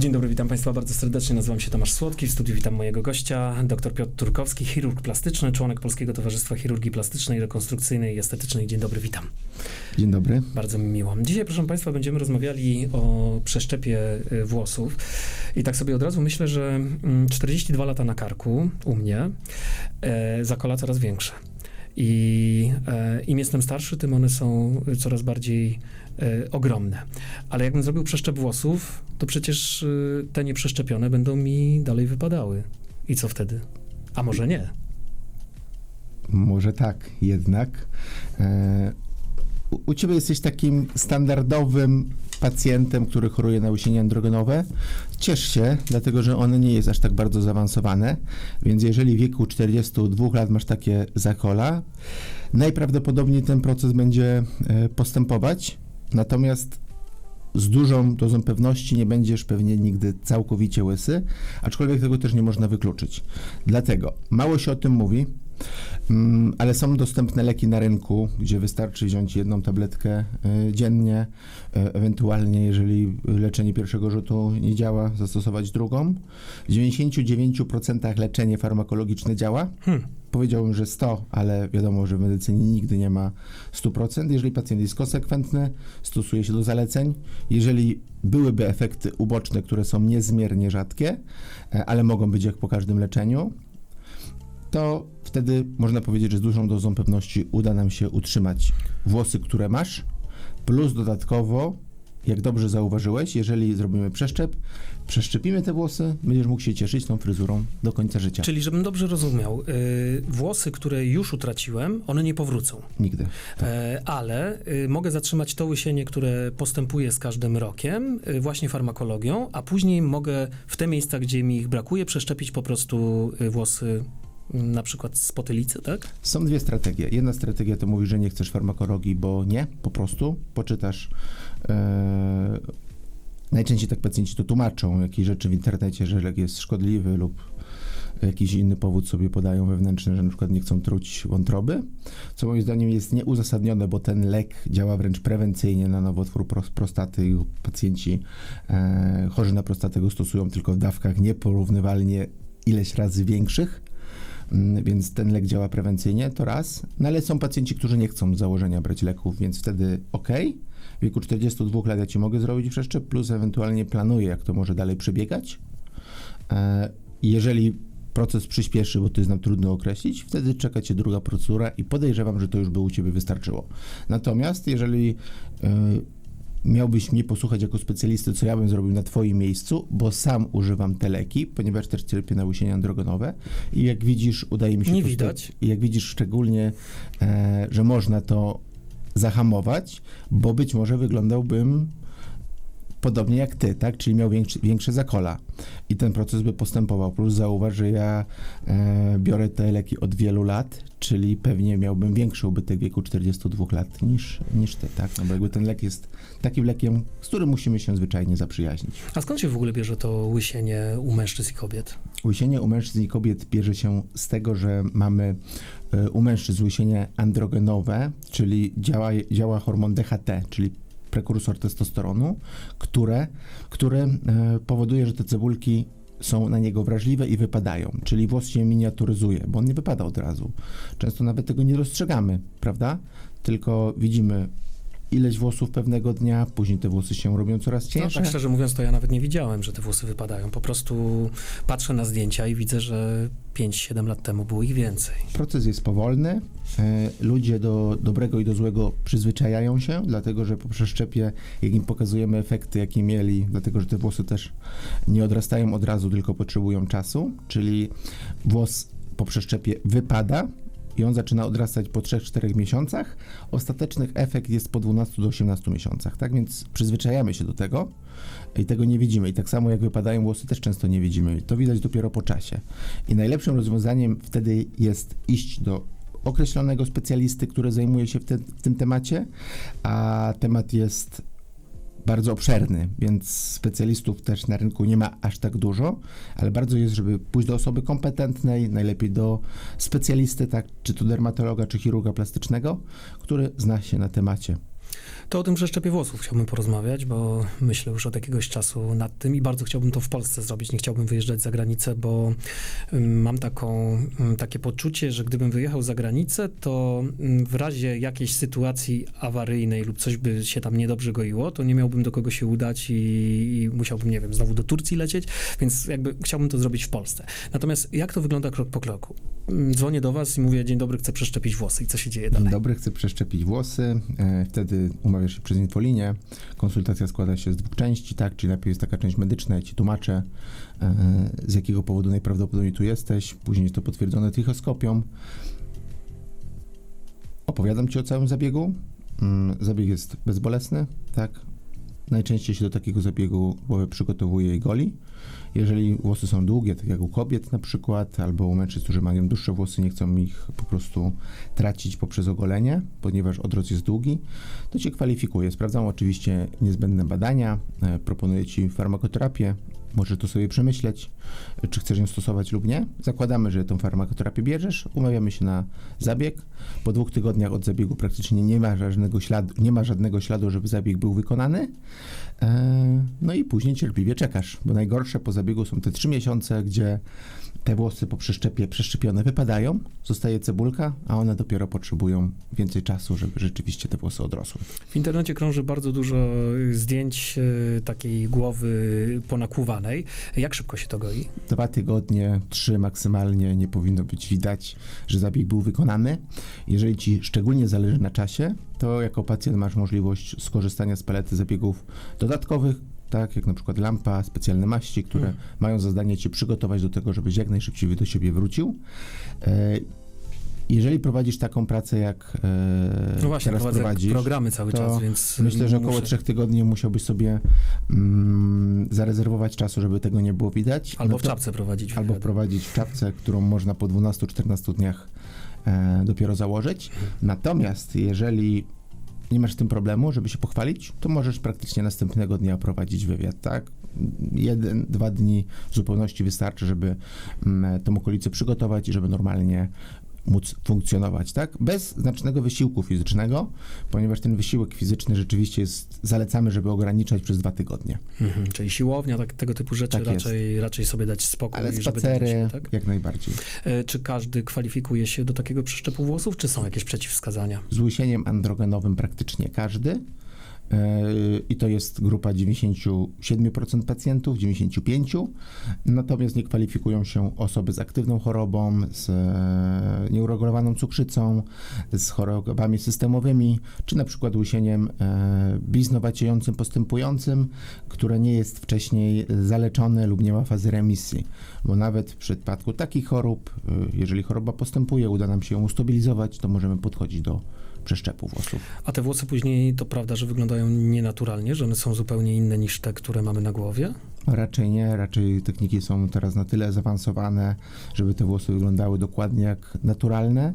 Dzień dobry, witam Państwa bardzo serdecznie. Nazywam się Tomasz Słodki. W studiu witam mojego gościa, dr Piotr Turkowski, chirurg plastyczny, członek Polskiego Towarzystwa Chirurgii Plastycznej, Rekonstrukcyjnej i Estetycznej. Dzień dobry, witam. Dzień dobry. Bardzo mi miło. Dzisiaj, proszę Państwa, będziemy rozmawiali o przeszczepie y, włosów. I tak sobie od razu myślę, że mm, 42 lata na karku u mnie e, zakola coraz większe. I e, im jestem starszy, tym one są coraz bardziej e, ogromne. Ale jakbym zrobił przeszczep włosów, to przecież y, te nieprzeszczepione będą mi dalej wypadały. I co wtedy? A może nie? Może tak, jednak. E, u, ciebie jesteś takim standardowym pacjentem, który choruje na łysienie androgenowe. Ciesz się, dlatego że ono nie jest aż tak bardzo zaawansowane, więc jeżeli w wieku 42 lat masz takie zakola, najprawdopodobniej ten proces będzie e, postępować, natomiast z dużą dozą pewności nie będziesz pewnie nigdy całkowicie łysy, aczkolwiek tego też nie można wykluczyć. Dlatego mało się o tym mówi, ale są dostępne leki na rynku, gdzie wystarczy wziąć jedną tabletkę y, dziennie, y, ewentualnie jeżeli leczenie pierwszego rzutu nie działa, zastosować drugą. W 99% leczenie farmakologiczne działa. Hmm. Powiedziałbym, że 100, ale wiadomo, że w medycynie nigdy nie ma 100%. Jeżeli pacjent jest konsekwentny, stosuje się do zaleceń. Jeżeli byłyby efekty uboczne, które są niezmiernie rzadkie, e, ale mogą być jak po każdym leczeniu, to wtedy można powiedzieć, że z dużą dozą pewności uda nam się utrzymać włosy, które masz, plus dodatkowo, jak dobrze zauważyłeś, jeżeli zrobimy przeszczep, przeszczepimy te włosy, będziesz mógł się cieszyć tą fryzurą do końca życia. Czyli, żebym dobrze rozumiał, y, włosy, które już utraciłem, one nie powrócą. Nigdy. E, ale y, mogę zatrzymać to łysienie, które postępuje z każdym rokiem, y, właśnie farmakologią, a później mogę w te miejsca, gdzie mi ich brakuje, przeszczepić po prostu y, włosy na przykład z potylicy, tak? Są dwie strategie. Jedna strategia to mówi, że nie chcesz farmakologii, bo nie, po prostu. Poczytasz. E, najczęściej tak pacjenci to tłumaczą, jakieś rzeczy w internecie, że lek jest szkodliwy lub jakiś inny powód sobie podają wewnętrzny, że na przykład nie chcą truć wątroby, co moim zdaniem jest nieuzasadnione, bo ten lek działa wręcz prewencyjnie na nowotwór pros- prostaty i pacjenci e, chorzy na prostatę go stosują tylko w dawkach nieporównywalnie ileś razy większych. Mm, Więc ten lek działa prewencyjnie, to raz. No ale są pacjenci, którzy nie chcą założenia brać leków, więc wtedy ok. W wieku 42 lat ja ci mogę zrobić przeszczep, plus ewentualnie planuję, jak to może dalej przebiegać. E, Jeżeli proces przyspieszy, bo to jest nam trudno określić, wtedy czeka cię druga procedura i podejrzewam, że to już by u ciebie wystarczyło. Natomiast jeżeli e, miałbyś mnie posłuchać jako specjalisty, co ja bym zrobił na twoim miejscu, bo sam używam te leki, ponieważ też cierpię na łysienia androgonowe i jak widzisz, udaje mi się... Nie to- widać. I jak widzisz szczególnie, e, że można to zahamować, bo być może wyglądałbym podobnie jak ty, tak? Czyli miał większy, większe zakola i ten proces by postępował. Plus zauważ, że ja e, biorę te leki od wielu lat, czyli pewnie miałbym większy ubytek w wieku 42 lat niż, niż ty, tak? No bo jakby ten lek jest takim lekiem, z którym musimy się zwyczajnie zaprzyjaźnić. A skąd się w ogóle bierze to łysienie u mężczyzn i kobiet? Łysienie u mężczyzn i kobiet bierze się z tego, że mamy e, u mężczyzn łysienie androgenowe, czyli działa, działa hormon DHT, czyli prekursor testosteronu, które, które e, powoduje, że te cebulki są na niego wrażliwe i wypadają, czyli włos się miniaturyzuje, bo on nie wypada od razu. Często nawet tego nie dostrzegamy, prawda? Tylko widzimy ileś włosów pewnego dnia, później te włosy się robią coraz No, cięższe. tak szczerze mówiąc, to ja nawet nie widziałem, że te włosy wypadają. Po prostu patrzę na zdjęcia i widzę, że 5-7 lat temu było ich więcej. Proces jest powolny. E, Ludzie do dobrego i do złego przyzwyczajają się, dlatego że po przeszczepie, jak im pokazujemy efekty, jakie mieli, dlatego że te włosy też nie odrastają od razu, tylko potrzebują czasu, czyli włos po przeszczepie wypada i on zaczyna odrastać po 3-4 miesiącach. Ostateczny efekt jest po 12 do 18 miesiącach, tak więc przyzwyczajamy się do tego i tego nie widzimy. I tak samo jak wypadają włosy, też często nie widzimy. To widać dopiero po czasie. I najlepszym rozwiązaniem wtedy jest iść do określonego specjalisty, który zajmuje się w, te, w tym temacie, a temat jest bardzo obszerny, więc specjalistów też na rynku nie ma aż tak dużo, ale bardzo jest, żeby pójść do osoby kompetentnej, najlepiej do specjalisty, tak, czy to dermatologa, czy chirurga plastycznego, który zna się na temacie. To o tym przeszczepie włosów chciałbym porozmawiać, bo myślę już od jakiegoś czasu nad tym i bardzo chciałbym to w Polsce zrobić. Nie chciałbym wyjeżdżać za granicę, bo ym, mam taką, ym, takie poczucie, że gdybym wyjechał za granicę, to ym, w razie jakiejś sytuacji awaryjnej lub coś by się tam niedobrze goiło, to nie miałbym do kogo się udać i, i musiałbym, nie wiem, znowu do Turcji lecieć, więc jakby chciałbym to zrobić w Polsce. Natomiast jak to wygląda krok po kroku? Dzwonię do was i mówię, dzień dobry, chcę przeszczepić włosy i co się dzieje dalej? Dzień dobry, chcę przeszczepić włosy. E, Wtedy umawiasz się przez infolinię. Konsultacja składa się z dwóch części, tak? Czyli najpierw jest taka część medyczna, ja ci tłumaczę, e, z jakiego powodu najprawdopodobniej tu jesteś. Później jest to potwierdzone trichoskopią. Opowiadam ci o całym zabiegu. Mm, Zabieg jest bezbolesny, tak? Najczęściej się do takiego zabiegu głowę przygotowuje i goli. Jeżeli włosy są długie, tak jak u kobiet na przykład, albo u mężczyzn, którzy mają dłuższe włosy, nie chcą ich po prostu tracić poprzez ogolenie, ponieważ odrost jest długi, to cię kwalifikuje. Sprawdzam oczywiście niezbędne badania, e, proponuję ci farmakoterapię, możesz to sobie przemyśleć, czy chcesz ją stosować lub nie. Zakładamy, że tą farmakoterapię bierzesz, umawiamy się na zabieg. Po dwóch tygodniach od zabiegu praktycznie nie ma żadnego śladu, nie ma żadnego śladu żeby zabieg był wykonany. E, No i później cierpliwie czekasz, bo najgorsze po zabiegu są te trzy miesiące, gdzie te włosy po przeszczepie przeszczepione wypadają, zostaje cebulka, a one dopiero potrzebują więcej czasu, żeby rzeczywiście te włosy odrosły. W internecie krąży bardzo dużo zdjęć e, takiej głowy ponakłuwanej. Jak szybko się to goi? Dwa tygodnie, trzy maksymalnie nie powinno być widać, że zabieg był wykonany. Jeżeli ci szczególnie zależy na czasie, to jako pacjent masz możliwość skorzystania z palety zabiegów dodatkowych, tak jak na przykład lampa, specjalne maści, które Mm. mają za zadanie cię przygotować do tego, żebyś jak najszybciej do siebie wrócił. E, Jeżeli prowadzisz taką pracę, jak e, No właśnie, teraz prowadzisz, programy cały czas, więc Myślę, że około muszę- trzech tygodni musiałbyś sobie mm, zarezerwować czasu, żeby tego nie było widać. Albo No w to- czapce prowadzić. Albo wywiady. wprowadzić w czapce, którą można po 12-14 dniach e, dopiero założyć. Natomiast jeżeli nie masz z tym problemu, żeby się pochwalić, to możesz praktycznie następnego dnia prowadzić wywiad, tak? Jeden, dwa dni w zupełności wystarczy, żeby mm, tą okolicę przygotować i żeby normalnie móc funkcjonować, tak? Bez znacznego wysiłku fizycznego, ponieważ ten wysiłek fizyczny rzeczywiście jest, zalecamy, żeby ograniczać przez dwa tygodnie. Mhm, czyli siłownia, tak, tego typu rzeczy Tak jest. raczej, raczej sobie dać spokój. Ale żeby spacery się- tak? jak najbardziej. E, Czy każdy kwalifikuje się do takiego przeszczepu włosów, czy są jakieś przeciwwskazania? z łysieniem androgenowym praktycznie każdy. I to jest grupa 97% pacjentów, 95%. Natomiast nie kwalifikują się osoby z aktywną chorobą, z e, nieuregulowaną cukrzycą, z chorobami systemowymi, czy na przykład łysieniem e, bliznowaciejącym postępującym, które nie jest wcześniej zaleczone lub nie ma fazy remisji. Bo nawet w przypadku takich chorób, y, jeżeli choroba postępuje, uda nam się ją ustabilizować, to możemy podchodzić do przeszczepu włosów. A te włosy później, to prawda, że wyglądają nienaturalnie, że one są zupełnie inne niż te, które mamy na głowie? Raczej nie, raczej techniki są teraz na tyle zaawansowane, żeby te włosy wyglądały dokładnie jak naturalne.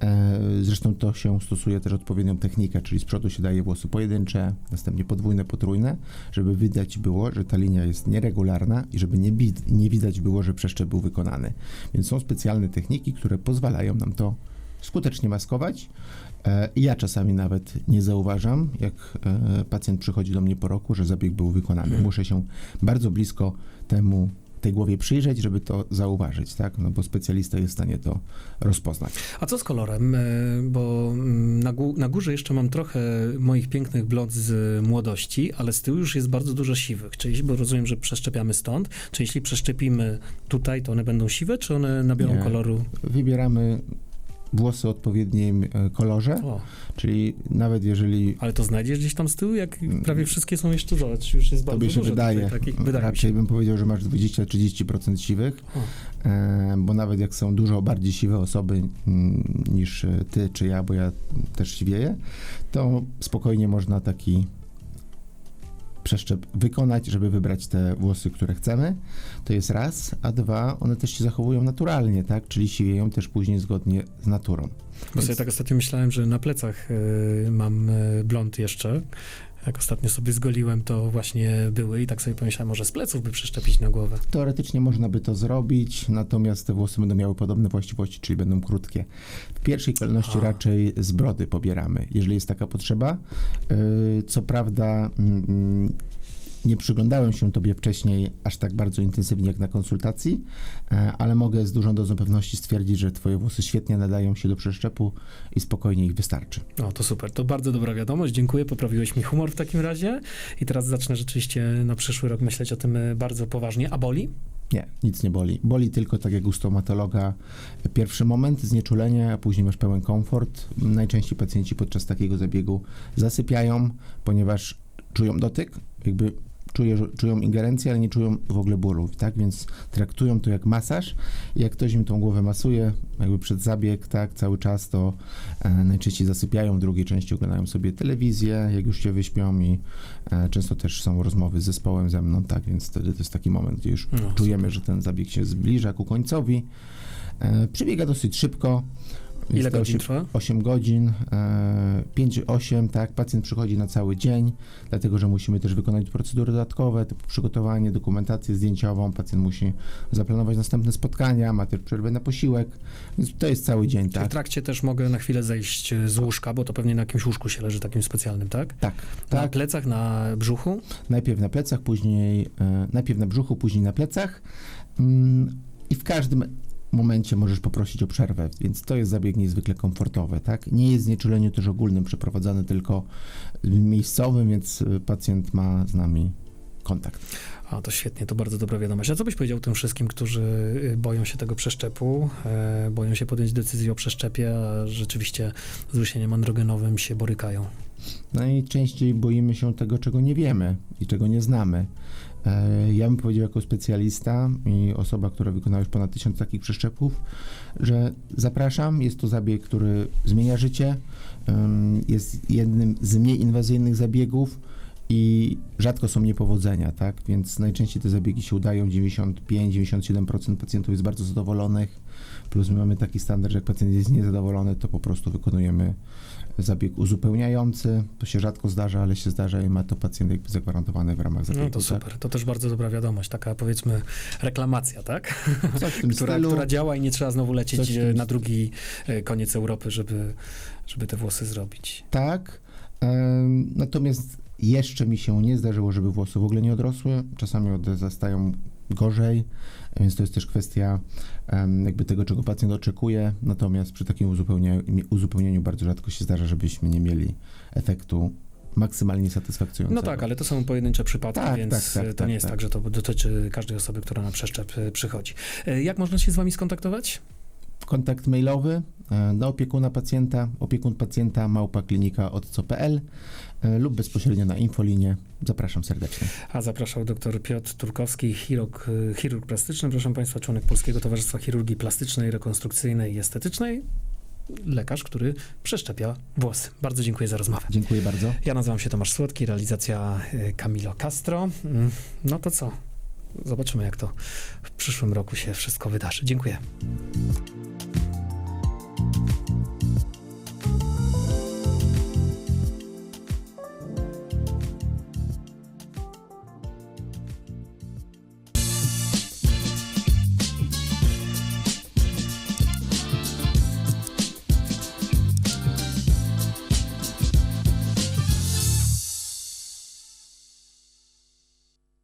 E, Zresztą to się stosuje też odpowiednią technikę, czyli z przodu się daje włosy pojedyncze, następnie podwójne, potrójne, żeby widać było, że ta linia jest nieregularna i żeby nie, nie widać było, że przeszczep był wykonany. Więc są specjalne techniki, które pozwalają nam to skutecznie maskować. E, Ja czasami nawet nie zauważam, jak e, pacjent przychodzi do mnie po roku, że zabieg był wykonany. Mhm. Muszę się bardzo blisko temu tej głowie przyjrzeć, żeby to zauważyć, tak? No bo specjalista jest w stanie to rozpoznać. A co z kolorem? E, Bo mm, na, gó- na górze jeszcze mam trochę moich pięknych blond z młodości, ale z tyłu już jest bardzo dużo siwych. Czy jeśli, bo rozumiem, że przeszczepiamy stąd, czy jeśli przeszczepimy tutaj, to one będą siwe, czy one nabiorą Nie. koloru? Wybieramy włosy o odpowiednim e, kolorze, O, czyli nawet jeżeli ale to znajdziesz gdzieś tam z tyłu, jak prawie wszystkie są jeszcze, zobacz, już jest bardzo tobie się dużo wydaje, takich, wydaje raczej bym powiedział, że masz 20-30% siwych, e, bo nawet jak są dużo bardziej siwe osoby mm, niż e, ty czy ja, bo ja też siwieję, to spokojnie można taki przeszczep wykonać, żeby wybrać te włosy, które chcemy. To jest raz, a dwa, one też się zachowują naturalnie, tak? Czyli siwieją też później zgodnie z naturą. Bo sobie tak ostatnio myślałem, że na plecach y, mam y, blond jeszcze, Jak ostatnio sobie zgoliłem, to właśnie były i tak sobie pomyślałem, może z pleców by przeszczepić na głowę. Teoretycznie można by to zrobić, natomiast te włosy będą miały podobne właściwości, czyli będą krótkie. W pierwszej kolejności A. raczej z brody pobieramy, jeżeli jest taka potrzeba. Yy, Co prawda, mm, nie przyglądałem się tobie wcześniej aż tak bardzo intensywnie jak na konsultacji, e, ale mogę z dużą dozą pewności stwierdzić, że twoje włosy świetnie nadają się do przeszczepu i spokojnie ich wystarczy. No to super, to bardzo dobra wiadomość, dziękuję, poprawiłeś mi humor w takim razie i teraz zacznę rzeczywiście na przyszły rok myśleć o tym e, bardzo poważnie. A boli? Nie, nic nie boli. Boli tylko, tak jak u stomatologa, pierwszy moment, znieczulenie, a później masz pełen komfort. Najczęściej pacjenci podczas takiego zabiegu zasypiają, ponieważ czują dotyk, jakby czuję, że- czują ingerencję, ale nie czują w ogóle bólu, tak? Więc traktują to jak masaż. Jak ktoś im tą głowę masuje, jakby przed zabieg, tak, cały czas, to e, najczęściej zasypiają, w drugiej części oglądają sobie telewizję, jak już się wyśpią i e, często też są rozmowy z zespołem ze mną, tak? Więc wtedy to jest taki moment, gdzie już No, czujemy, że ten zabieg się zbliża ku końcowi. E, przebiega dosyć szybko. Ile godzin osiem- trwa? 8 godzin, e, 5-8, tak, pacjent przychodzi na cały dzień, dlatego że musimy też wykonać procedury dodatkowe, typu przygotowanie, dokumentację zdjęciową, pacjent musi zaplanować następne spotkania, ma też przerwę na posiłek, więc to jest cały dzień, Czyli w tak. trakcie też mogę na chwilę zejść e, z łóżka, bo to pewnie na jakimś łóżku się leży takim specjalnym, tak? Tak, Na tak. plecach, na brzuchu? Najpierw na plecach, później, e, najpierw na brzuchu, później na plecach mm, i w każdym momencie możesz poprosić o przerwę, więc to jest zabieg niezwykle komfortowy, tak? Nie jest znieczulenie też ogólnym przeprowadzane, tylko miejscowym, więc y, pacjent ma z nami kontakt. A, to świetnie, to bardzo dobra wiadomość. A co byś powiedział tym wszystkim, którzy y, boją się tego przeszczepu, e, boją się podjąć decyzję o przeszczepie, a rzeczywiście z łysieniem androgenowym się borykają? Najczęściej boimy się tego, czego nie wiemy i czego nie znamy. E, Ja bym powiedział jako specjalista i osoba, która wykonała już ponad tysiąc takich przeszczepów, że zapraszam. Jest to zabieg, który zmienia życie. Jest jednym z mniej inwazyjnych zabiegów i rzadko są niepowodzenia, tak? Więc najczęściej te zabiegi się udają. 95-97% pacjentów jest bardzo zadowolonych. Plus my mamy taki standard, że jak pacjent jest niezadowolony, to po prostu wykonujemy zabieg uzupełniający. To się rzadko zdarza, ale się zdarza i ma to pacjent jakby zagwarantowane w ramach zabiegu. No to tak? super, to też bardzo dobra wiadomość, taka powiedzmy reklamacja, tak? Coś w tym Która, stylu. która działa i nie trzeba znowu lecieć tym na drugi e, koniec Europy, żeby, żeby te włosy zrobić. Tak. Natomiast jeszcze mi się nie zdarzyło, żeby włosy w ogóle nie odrosły. Czasami odrastają gorzej, więc to jest też kwestia jakby tego, czego pacjent oczekuje. Natomiast przy takim uzupełnieniu, uzupełnieniu bardzo rzadko się zdarza, żebyśmy nie mieli efektu maksymalnie satysfakcjonującego. No tak, ale to są pojedyncze przypadki, Tak, więc tak, tak, e, to tak, nie jest tak. tak. że to dotyczy każdej osoby, która na przeszczep e, przychodzi. E, Jak można się z wami skontaktować? Kontakt mailowy e, do opiekuna pacjenta, opiekun pacjenta małpa klinika odco.pl e, lub bezpośrednio na infolinię. Zapraszam serdecznie. A zapraszał dr Piotr Turkowski, chirurg, y, chirurg plastyczny, proszę Państwa, członek Polskiego Towarzystwa Chirurgii Plastycznej, Rekonstrukcyjnej i Estetycznej. Lekarz, który przeszczepia włosy. Bardzo dziękuję za rozmowę. Dziękuję bardzo. Ja nazywam się Tomasz Słodki, realizacja Camilo Castro. Mm, No to co? Zobaczymy, jak to w przyszłym roku się wszystko wydarzy. Dziękuję.